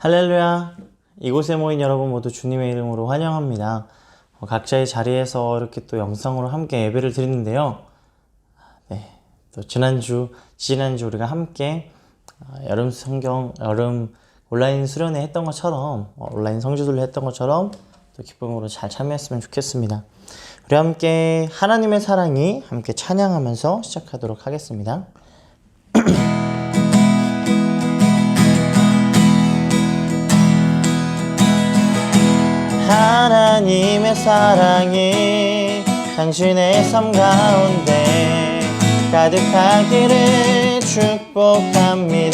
할렐루야. 이곳에 모인 여러분 모두 주님의 이름으로 환영합니다. 어, 각자의 자리에서 이렇게 또 영상으로 함께 예배를 드리는데요. 네. 또 지난주, 지난주 우리가 함께 어, 여름 성경, 여름 온라인 수련회 했던 것처럼, 어, 온라인 성주들로 했던 것처럼 또 기쁨으로 잘 참여했으면 좋겠습니다. 우리 함께 하나님의 사랑이 함께 찬양하면서 시작하도록 하겠습니다. 하나님의 사랑이 당신의 삶 가운데 가득하기를 축복합니다.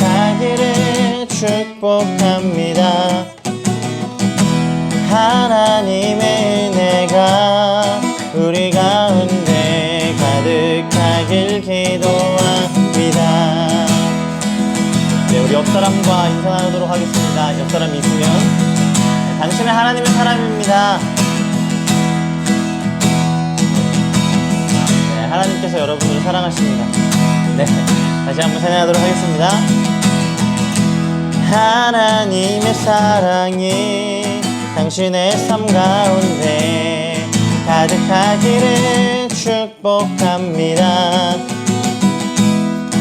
가득하기를 축복합니다. 하나님의 은혜가 우리 가운데 가득하길 기도합니다. 네, 우리 옆 사람과 인사 나누도록 하겠습니다. 옆 사람 있으면 네, 당신은 하나님의 사람입니다. 네, 하나님께서 여러분을 사랑하십니다. 네, 다시 한번 찬양하도록 하겠습니다. 하나님의 사랑이 당신의 삶 가운데 가득하기를 축복합니다.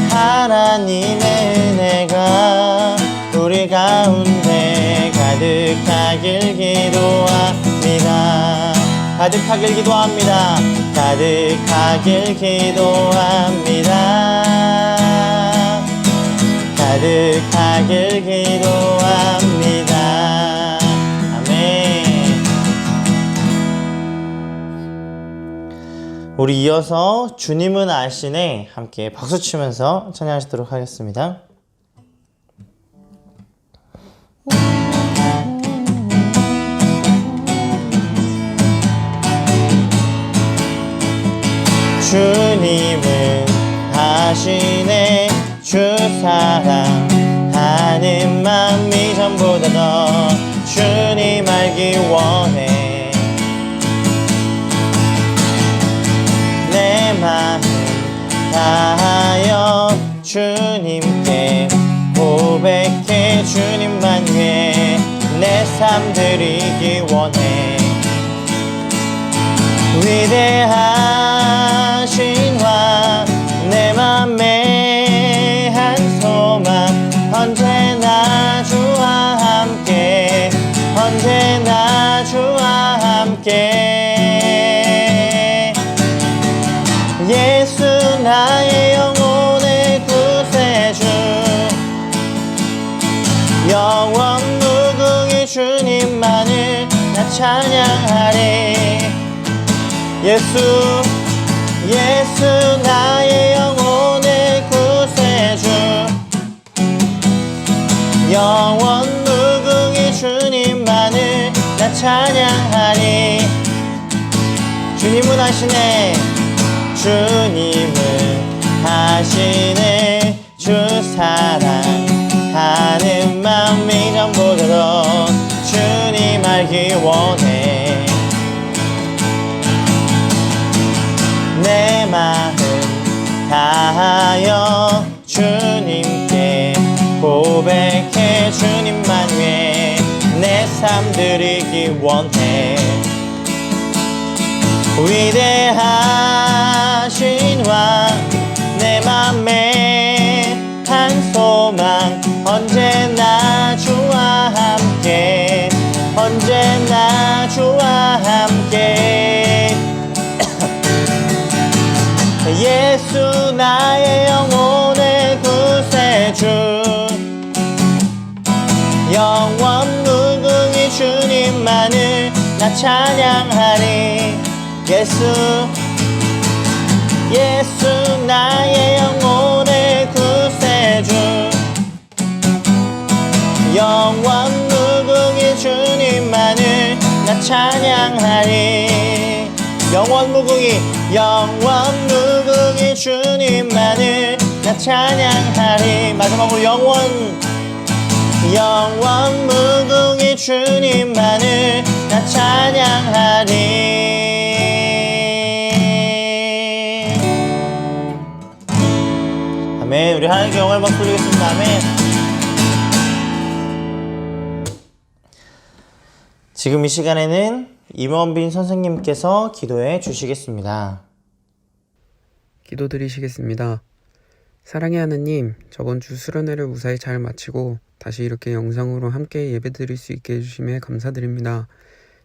하나님의 은혜가 우리 가운데 가득하길 기도합니다. 가득하길 기도합니다. 가득하길 기도합니다. 가득하길 기도합니다. 아멘. 우리 이어서 주님은 아시네 함께 박수 치면서 찬양하시도록 하겠습니다. 주님은 아시네. 주 사랑하는 마음이 전보다 더 주님 알기 원해. 내 마음 다하여 주님께 고백해 주님만 위해 내삶 드리기 원해. 위대하 찬양하리 예수 예수 나의 영혼의 구세주. 영원 무궁히 주님만을 나 찬양하니 주님은 하시네. 주님은 하시네 삶 드리기 원해. 위대하신 왕내 맘에 한 소망. 언제나 주와 함께 언제나 주와 함께. 예수 나의 영혼의 구세주. 영원 주님만을 나 찬양하리. 예수 예수 나의 영혼의 구세주. 영원 무궁히 주님만을 나 찬양하리. 영원 무궁이 영원 무궁이 주님만을 나 찬양하리. 마지막으로 영원 영원 무궁이 주님만을 나 찬양하리. 아멘. 우리 하나님께 영광을 받고 드리겠습니다. 아멘. 지금 이 시간에는 임원빈 선생님께서 기도해 주시겠습니다. 기도 드리시겠습니다. 사랑의 하느님, 저번 주 수련회를 무사히 잘 마치고 다시 이렇게 영상으로 함께 예배 드릴 수 있게 해주심에 감사드립니다.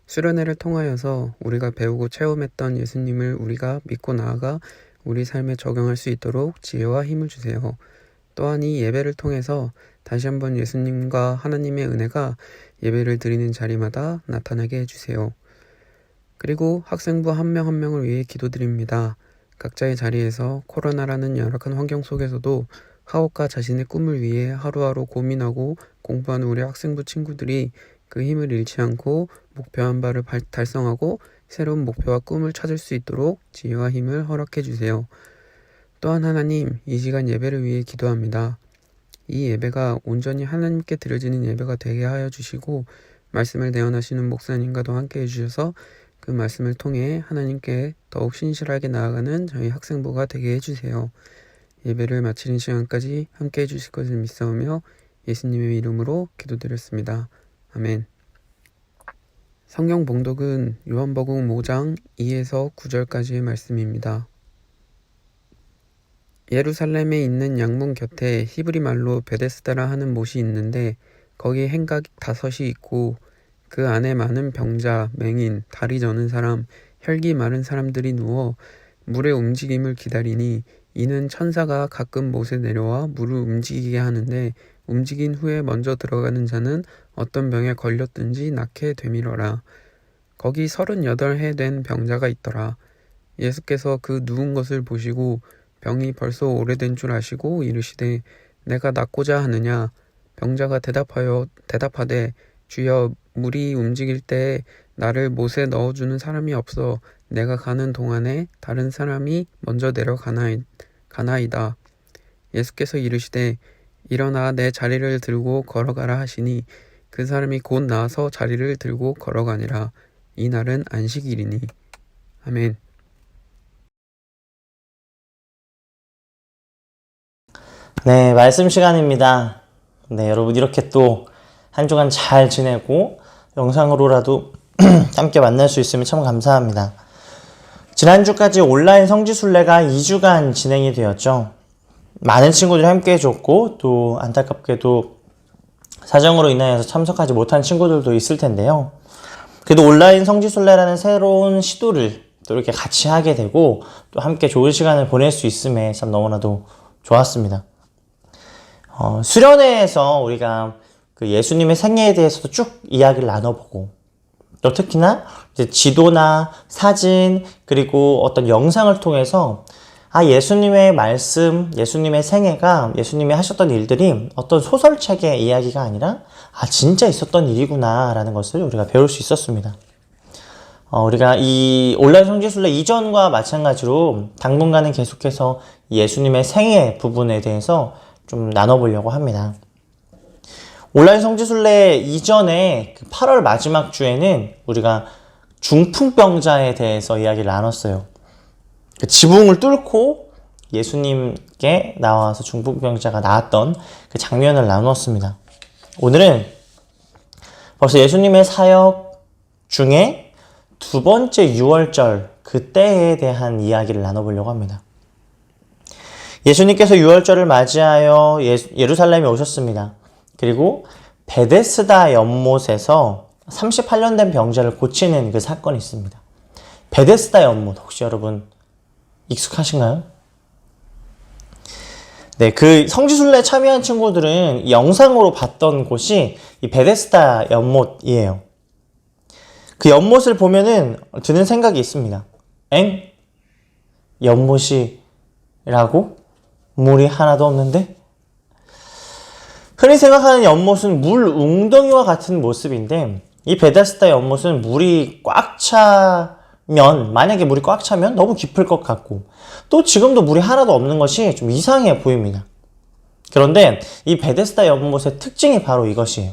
수련회를 통하여서 우리가 배우고 체험했던 예수님을 우리가 믿고 나아가 우리 삶에 적용할 수 있도록 지혜와 힘을 주세요. 또한 이 예배를 통해서 다시 한번 예수님과 하나님의 은혜가 예배를 드리는 자리마다 나타나게 해주세요. 그리고 학생부 한 명 한 명을 위해 기도드립니다. 각자의 자리에서 코로나라는 열악한 환경 속에서도 하옥과 자신의 꿈을 위해 하루하루 고민하고 공부하는 우리 학생부 친구들이 그 힘을 잃지 않고 목표 한 바를 발- 달성하고 새로운 목표와 꿈을 찾을 수 있도록 지혜와 힘을 허락해 주세요. 또한 하나님, 이 시간 예배를 위해 기도합니다. 이 예배가 온전히 하나님께 드려지는 예배가 되게 하여 주시고 말씀을 대언하시는 목사님과도 함께 해주셔서 그 말씀을 통해 하나님께 더욱 신실하게 나아가는 저희 학생부가 되게 해주세요. 예배를 마치는 시간까지 함께 해주실 것을 믿사오며 예수님의 이름으로 기도드렸습니다. 아멘. 성경 봉독은 요한복음 5장 2에서 9절까지의 말씀입니다. 예루살렘에 있는 양문 곁에 히브리 말로 베데스다라 하는 못이 있는데 거기 행각 다섯이 있고 그 안에 많은 병자, 맹인, 다리 저는 사람, 혈기 마른 사람들이 누워 물의 움직임을 기다리니 이는 천사가 가끔 못에 내려와 물을 움직이게 하는데 움직인 후에 먼저 들어가는 자는 어떤 병에 걸렸든지 낫게 되밀어라. 거기 서른여덟 해 된 병자가 있더라. 예수께서 그 누운 것을 보시고 병이 벌써 오래된 줄 아시고 이르시되 내가 낫고자 하느냐 병자가 대답하여 대답하되 주여 물이 움직일 때 나를 못에 넣어주는 사람이 없어 내가 가는 동안에 다른 사람이 먼저 내려가나이, 가나이 다. 예수께서 이르시되 일어나 내 자리를 들고 걸어가라 하시니 그 사람이 곧 나와서 자리를 들고 걸어가니라. 이 날은 안식일이니. 아멘. 네, 말씀 시간입니다. 네, 여러분 이렇게 또 한 주간 잘 지내고 영상으로라도 함께 만날 수 있으면 참 감사합니다. 지난주까지 온라인 성지순례가 2주간 진행이 되었죠. 많은 친구들이 함께 해줬고 또 안타깝게도 사정으로 인하여서 참석하지 못한 친구들도 있을 텐데요. 그래도 온라인 성지순례라는 새로운 시도를 또 이렇게 같이 하게 되고 또 함께 좋은 시간을 보낼 수 있음에 참 너무나도 좋았습니다. 어, 수련회에서 우리가 그 예수님의 생애에 대해서도 쭉 이야기를 나눠보고 또 특히나 지도나 사진 그리고 어떤 영상을 통해서 아 예수님의 말씀, 예수님의 생애가 예수님이 하셨던 일들이 어떤 소설책의 이야기가 아니라 아 진짜 있었던 일이구나라는 것을 우리가 배울 수 있었습니다. 어, 우리가 이 온라인 성지순례 이전과 마찬가지로 당분간은 계속해서 예수님의 생애 부분에 대해서 좀 나눠보려고 합니다. 온라인 성지순례 이전에 그 8월 마지막 주에는 우리가 중풍병자에 대해서 이야기를 나눴어요. 그 지붕을 뚫고 예수님께 나와서 중풍병자가 나왔던 그 장면을 나누었습니다. 오늘은 벌써 예수님의 사역 중에 두 번째 6월절 그때에 대한 이야기를 나눠보려고 합니다. 예수님께서 6월절을 맞이하여 예, 루살렘에 오셨습니다. 그리고 베데스다 연못에서 38년 된 병자를 고치는 그 사건이 있습니다. 베데스다 연못 혹시 여러분 익숙하신가요? 네, 그 성지순례 참여한 친구들은 영상으로 봤던 곳이 이 베데스다 연못이에요. 그 연못을 보면은 드는 생각이 있습니다. 엥? 연못이라고? 물이 하나도 없는데? 흔히 생각하는 연못은 물 웅덩이와 같은 모습인데 이 베데스다 연못은 물이 꽉차 차면 만약에 물이 꽉 차면 너무 깊을 것 같고 또 지금도 물이 하나도 없는 것이 좀 이상해 보입니다. 그런데 이 베데스다 연못의 특징이 바로 이것이에요.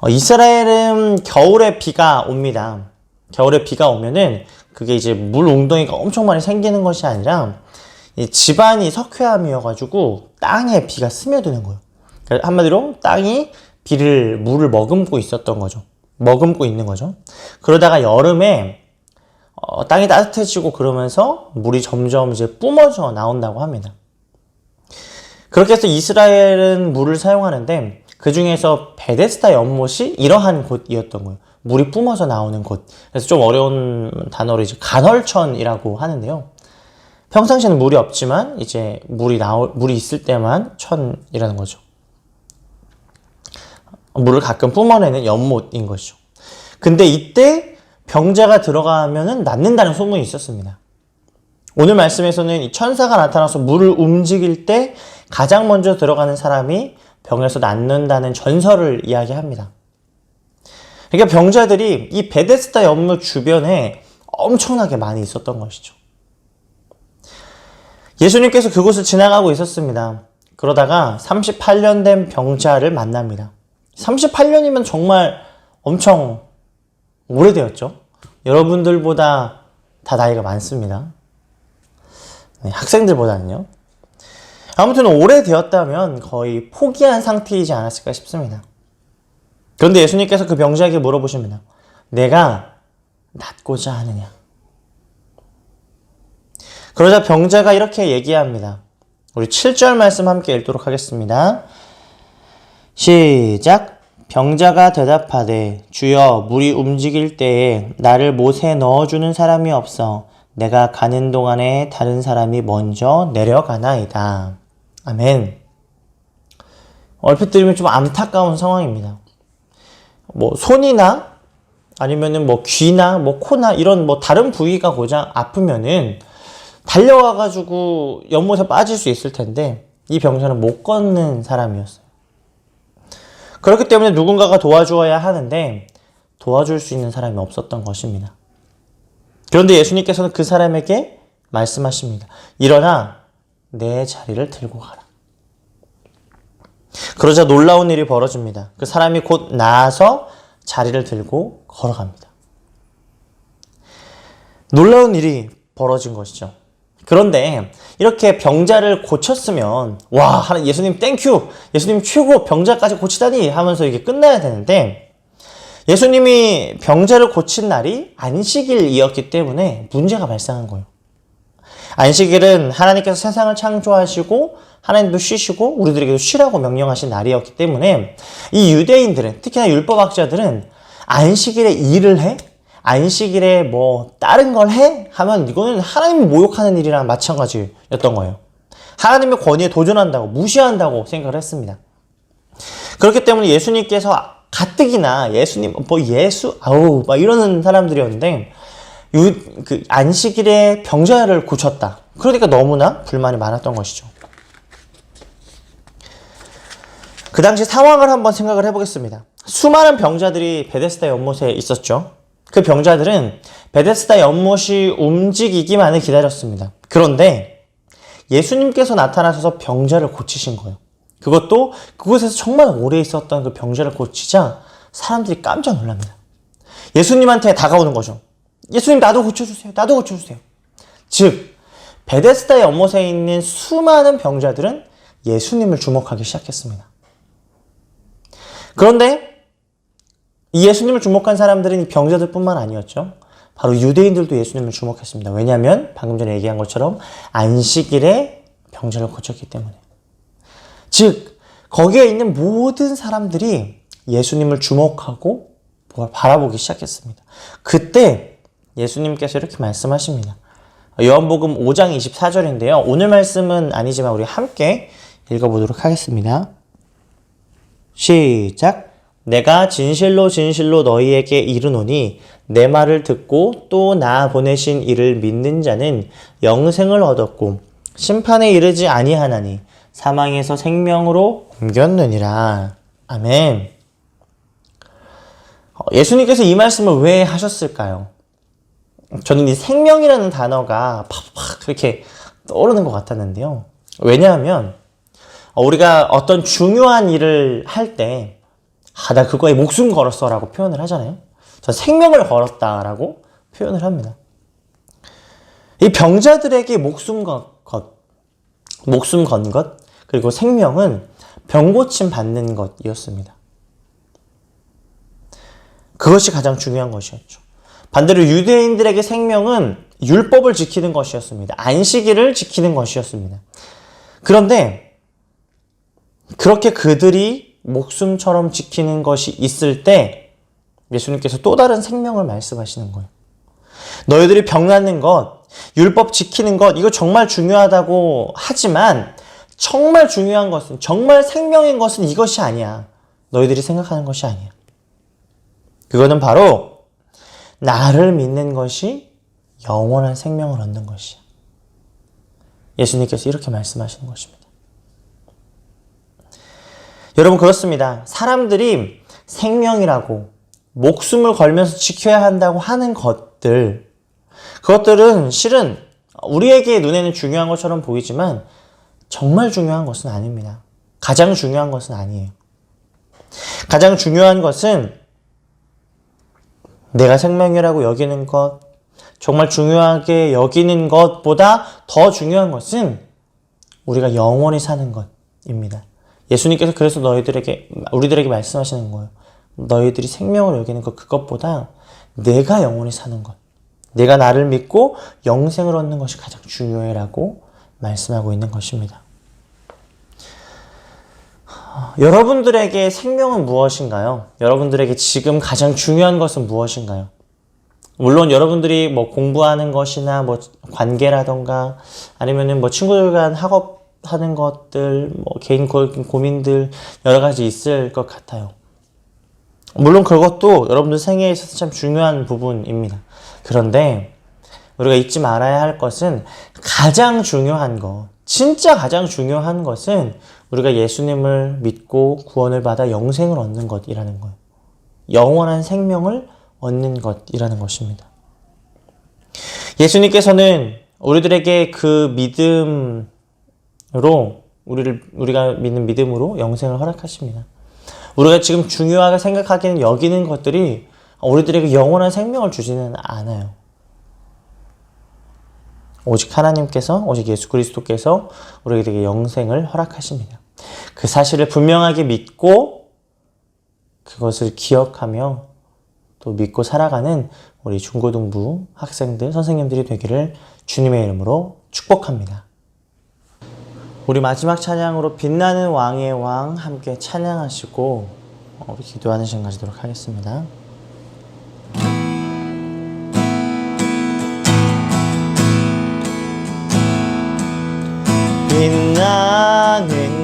어, 이스라엘은 겨울에 비가 옵니다. 겨울에 비가 오면은 그게 이제 물 웅덩이가 엄청 많이 생기는 것이 아니라 이 집안이 석회암이어가지고 땅에 비가 스며드는 거예요. 그러니까 한마디로 땅이 비를 물을 머금고 있었던 거죠. 머금고 있는 거죠. 그러다가 여름에 어, 땅이 따뜻해지고 그러면서 물이 점점 이제 뿜어져 나온다고 합니다. 그렇게 해서 이스라엘은 물을 사용하는데 그 중에서 베데스다 연못이 이러한 곳이었던 거예요. 물이 뿜어져 나오는 곳. 그래서 좀 어려운 단어로 이제 간헐천이라고 하는데요. 평상시에는 물이 없지만 이제 물이 나올 물이 있을 때만 천이라는 거죠. 물을 가끔 뿜어내는 연못인 것이죠. 근데 이때 병자가 들어가면은 낫는다는 소문이 있었습니다. 오늘 말씀에서는 이 천사가 나타나서 물을 움직일 때 가장 먼저 들어가는 사람이 병에서 낫는다는 전설을 이야기합니다. 그러니까 병자들이 이 베데스다 연못 주변에 엄청나게 많이 있었던 것이죠. 예수님께서 그곳을 지나가고 있었습니다. 그러다가 38년 된 병자를 만납니다. 38년이면 정말 엄청 오래되었죠. 여러분들보다 다 나이가 많습니다. 네, 학생들보다는요. 아무튼 오래되었다면 거의 포기한 상태이지 않았을까 싶습니다. 그런데 예수님께서 그 병자에게 물어보십니다. 내가 낫고자 하느냐? 그러자 병자가 이렇게 얘기합니다. 우리 7절 말씀 함께 읽도록 하겠습니다. 시작. 병자가 대답하되 주여 물이 움직일 때에 나를 못에 넣어주는 사람이 없어 내가 가는 동안에 다른 사람이 먼저 내려가나이다. 아멘. 얼핏 들으면 좀 안타까운 상황입니다. 뭐 손이나 아니면은 뭐 귀나 뭐 코나 이런 뭐 다른 부위가 고장 아프면은 달려와 가지고 연못에 빠질 수 있을 텐데 이 병자는 못 걷는 사람이었어요. 그렇기 때문에 누군가가 도와주어야 하는데 도와줄 수 있는 사람이 없었던 것입니다. 그런데 예수님께서는 그 사람에게 말씀하십니다. 일어나 내 자리를 들고 가라. 그러자 놀라운 일이 벌어집니다. 그 사람이 곧 나아서 자리를 들고 걸어갑니다. 놀라운 일이 벌어진 것이죠. 그런데 이렇게 병자를 고쳤으면 와 예수님 땡큐 예수님 최고 병자까지 고치다니 하면서 이게 끝나야 되는데 예수님이 병자를 고친 날이 안식일이었기 때문에 문제가 발생한 거예요. 안식일은 하나님께서 세상을 창조하시고 하나님도 쉬시고 우리들에게도 쉬라고 명령하신 날이었기 때문에 이 유대인들은 특히나 율법학자들은 안식일에 일을 해? 안식일에 뭐 다른 걸 해? 하면 이거는 하나님을 모욕하는 일이랑 마찬가지였던 거예요. 하나님의 권위에 도전한다고 무시한다고 생각을 했습니다. 그렇기 때문에 예수님께서 가뜩이나 예수님 뭐 예수 아우 막 이러는 사람들이었는데 유, 그 안식일에 병자를 고쳤다. 그러니까 너무나 불만이 많았던 것이죠. 그 당시 상황을 한번 생각을 해보겠습니다. 수많은 병자들이 베데스다 연못에 있었죠. 그 병자들은 베데스다 연못이 움직이기만을 기다렸습니다. 그런데 예수님께서 나타나셔서 병자를 고치신 거예요. 그것도 그곳에서 정말 오래 있었던 그 병자를 고치자 사람들이 깜짝 놀랍니다. 예수님한테 다가오는 거죠. 예수님 나도 고쳐주세요. 나도 고쳐주세요. 즉 베데스다 연못에 있는 수많은 병자들은 예수님을 주목하기 시작했습니다. 그런데 이 예수님을 주목한 사람들은 이 병자들뿐만 아니었죠. 바로 유대인들도 예수님을 주목했습니다. 왜냐하면 방금 전에 얘기한 것처럼 안식일에 병자를 고쳤기 때문에. 즉 거기에 있는 모든 사람들이 예수님을 주목하고 뭘 바라보기 시작했습니다. 그때 예수님께서 이렇게 말씀하십니다. 요한복음 5장 24절인데요. 오늘 말씀은 아니지만 우리 함께 읽어보도록 하겠습니다. 시작. 내가 진실로 진실로 너희에게 이르노니 내 말을 듣고 또 나 보내신 이를 믿는 자는 영생을 얻었고 심판에 이르지 아니하나니 사망에서 생명으로 옮겼느니라. 아멘. 어, 예수님께서 이 말씀을 왜 하셨을까요? 저는 이 생명이라는 단어가 팍팍 이렇게 떠오르는 것 같았는데요. 왜냐하면 우리가 어떤 중요한 일을 할 때, 아, 나 그거에 목숨 걸었어 라고 표현을 하잖아요. 저 생명을 걸었다 라고 표현을 합니다. 이 병자들에게 목숨 것, 것, 목숨 건 것, 그리고 생명은 병고침 받는 것이었습니다. 그것이 가장 중요한 것이었죠. 반대로 유대인들에게 생명은 율법을 지키는 것이었습니다. 안식일을 지키는 것이었습니다. 그런데 그렇게 그들이 목숨처럼 지키는 것이 있을 때 예수님께서 또 다른 생명을 말씀하시는 거예요. 너희들이 병 낫는 것, 율법 지키는 것, 이거 정말 중요하다고 하지만 정말 중요한 것은, 정말 생명인 것은 이것이 아니야. 너희들이 생각하는 것이 아니야. 그거는 바로 나를 믿는 것이 영원한 생명을 얻는 것이야. 예수님께서 이렇게 말씀하시는 것입니다. 여러분, 그렇습니다. 사람들이 생명이라고 목숨을 걸면서 지켜야 한다고 하는 것들, 그것들은 실은 우리에게 눈에는 중요한 것처럼 보이지만 정말 중요한 것은 아닙니다. 가장 중요한 것은 아니에요. 가장 중요한 것은 내가 생명이라고 여기는 것, 정말 중요하게 여기는 것보다 더 중요한 것은 우리가 영원히 사는 것입니다. 예수님께서 그래서 너희들에게, 우리들에게 말씀하시는 거예요. 너희들이 생명을 여기는 것, 그것보다 내가 영원히 사는 것. 내가 나를 믿고 영생을 얻는 것이 가장 중요해라고 말씀하고 있는 것입니다. 여러분들에게 생명은 무엇인가요? 여러분들에게 지금 가장 중요한 것은 무엇인가요? 물론 여러분들이 뭐 공부하는 것이나 뭐 관계라던가 아니면은 뭐 친구들 간 학업 하는 것들, 뭐 개인 고- 고민들 여러 가지 있을 것 같아요. 물론 그것도 여러분들 생애에 있어서 참 중요한 부분입니다. 그런데 우리가 잊지 말아야 할 것은 가장 중요한 것, 진짜 가장 중요한 것은 우리가 예수님을 믿고 구원을 받아 영생을 얻는 것이라는 거예요. 영원한 생명을 얻는 것이라는 것입니다. 예수님께서는 우리들에게 그 믿음으 로 우리를 우리가 믿는 믿음으로 영생을 허락하십니다. 우리가 지금 중요하게 생각하기는 여기는 것들이 우리들에게 영원한 생명을 주지는 않아요. 오직 하나님께서 오직 예수 그리스도께서 우리에게 영생을 허락하십니다. 그 사실을 분명하게 믿고 그것을 기억하며 또 믿고 살아가는 우리 중고등부 학생들, 선생님들이 되기를 주님의 이름으로 축복합니다. 우리 마지막 찬양으로 빛나는 왕의 왕 함께 찬양하시고 어, 우리 기도하는 시간 가지도록 하겠습니다. 빛나는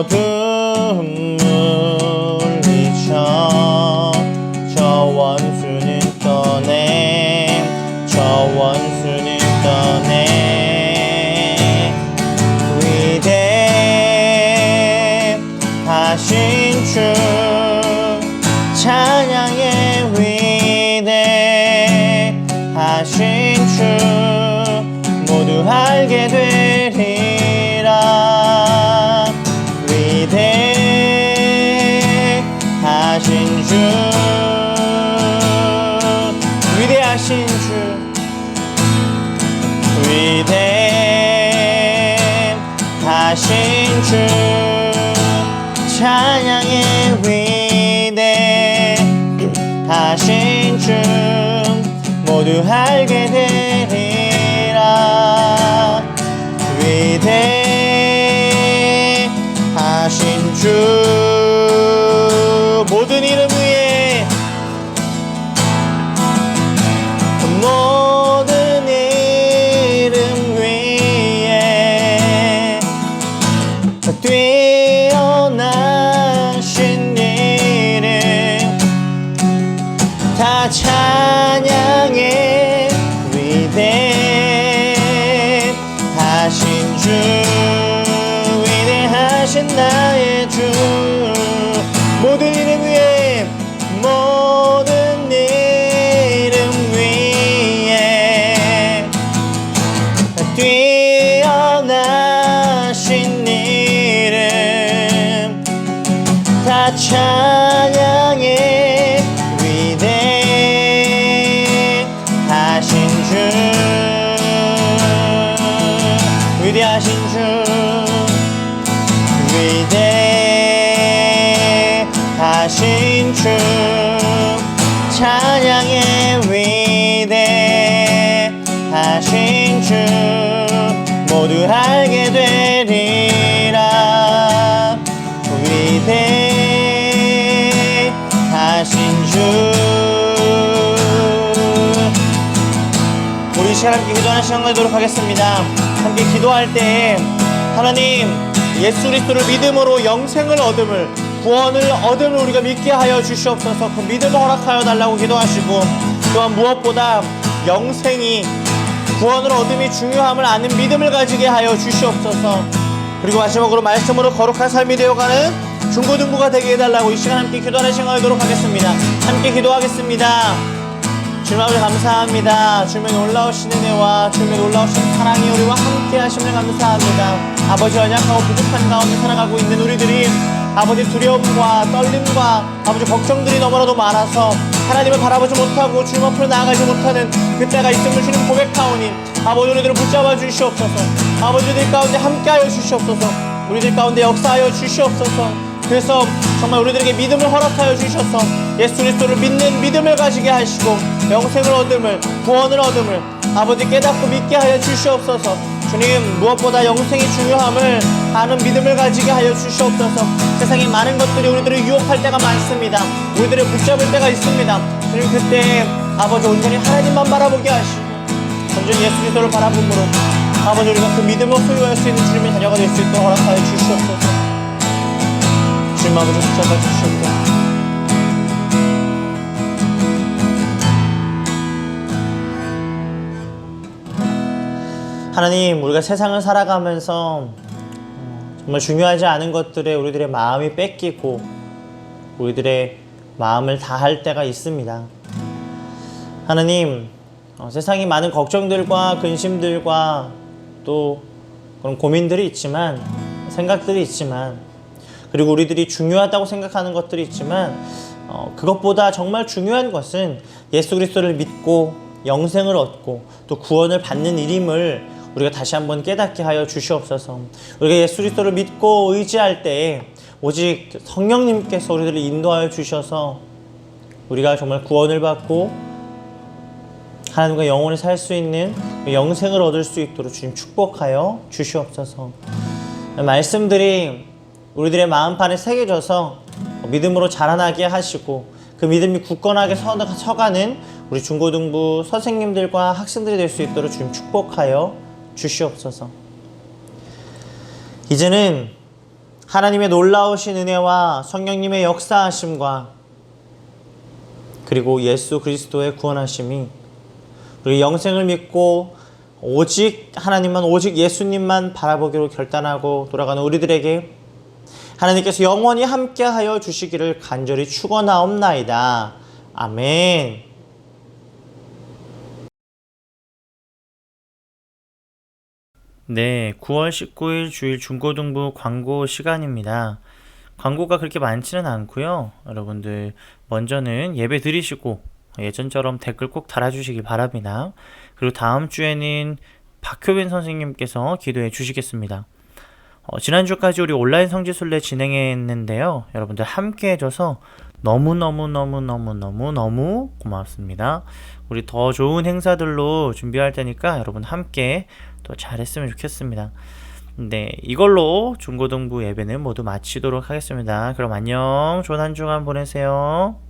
어 주 찬양의 위대 하신 주 모두 알게 되 시간 기도하는 시간 가도록 하겠습니다. 함께 기도할 때 하나님 예수 그리스도를 믿음으로 영생을 얻음을 구원을 얻음을 우리가 믿게 하여 주시옵소서 그 믿음을 허락하여 달라고 기도하시고 또한 무엇보다 영생이 구원을 얻음이 중요함을 아는 믿음을 가지게 하여 주시옵소서 그리고 마지막으로 말씀으로 거룩한 삶이 되어가는 중고등부가 되게 해달라고 이 시간 함께 기도하는 시간 가도록 하겠습니다. 함께 기도하겠습니다. 주님 아버지 감사합니다. 주님의 놀라우신 은혜와 주님의 놀라우신 사랑이 우리와 함께 하심을 감사합니다. 아버지 연약하고 부족한 가운데 살아가고 있는 우리들이 아버지 두려움과 떨림과 아버지 걱정들이 너무나도 많아서 하나님을 바라보지 못하고 주님 앞으로 나아가지 못하는 그때가 있음을 주님 고백하오니 아버지 우리들을 붙잡아 주시옵소서 아버지들 가운데 함께하여 주시옵소서 우리들 가운데 역사하여 주시옵소서 그래서 정말 우리들에게 믿음을 허락하여 주셔서 예수 그리스도를 믿는 믿음을 가지게 하시고 영생을 얻음을 구원을 얻음을 아버지 깨닫고 믿게 하여 주시옵소서. 주님 무엇보다 영생이 중요함을 아는 믿음을 가지게 하여 주시옵소서. 세상에 많은 것들이 우리들을 유혹할 때가 많습니다. 우리들을 붙잡을 때가 있습니다. 주님 그때 아버지 온전히 하나님만 바라보게 하시고 온전히 예수 그리스도를 바라봄으로 아버지 우리가 그 믿음을 소유할 수 있는 주님의 자녀가 될 수 있도록 허락하여 주시옵소서 아버지 붙잡아 주시옵소서 하나님 우리가 세상을 살아가면서 어, 정말 중요하지 않은 것들에 우리들의 마음이 뺏기고 우리들의 마음을 다할 때가 있습니다. 하나님 어, 세상이 많은 걱정들과 근심들과 또 그런 고민들이 있지만 생각들이 있지만 그리고 우리들이 중요하다고 생각하는 것들이 있지만 어, 그것보다 정말 중요한 것은 예수 그리스도를 믿고 영생을 얻고 또 구원을 받는 일임을 우리가 다시 한번 깨닫게 하여 주시옵소서. 우리가 예수 그리스도를 믿고 의지할 때에 오직 성령님께서 우리들을 인도하여 주셔서 우리가 정말 구원을 받고 하나님과 영원히 살 수 있는 그 영생을 얻을 수 있도록 주님 축복하여 주시옵소서. 말씀들이 우리들의 마음판에 새겨져서 믿음으로 자라나게 하시고 그 믿음이 굳건하게 서- 서가는 우리 중고등부 선생님들과 학생들이 될 수 있도록 주님 축복하여 주시옵소서. 이제는 하나님의 놀라우신 은혜와 성령님의 역사하심과 그리고 예수 그리스도의 구원하심이 우리 영생을 믿고 오직 하나님만 오직 예수님만 바라보기로 결단하고 돌아가는 우리들에게 하나님께서 영원히 함께하여 주시기를 간절히 축원하옵나이다. 아멘. 네, 9월 19일 주일 중고등부 광고 시간입니다. 광고가 그렇게 많지는 않고요. 여러분들 먼저는 예배 드리시고 예전처럼 댓글 꼭 달아주시기 바랍니다. 그리고 다음 주에는 박효빈 선생님께서 기도해 주시겠습니다. 어, 지난주까지 우리 온라인 성지순례 진행했는데요. 여러분들 함께 해줘서 너무너무너무너무너무너무 고맙습니다. 우리 더 좋은 행사들로 준비할 테니까 여러분 함께 또 잘했으면 좋겠습니다. 네, 이걸로 중고등부 예배는 모두 마치도록 하겠습니다. 그럼 안녕. 좋은 한 주간 보내세요.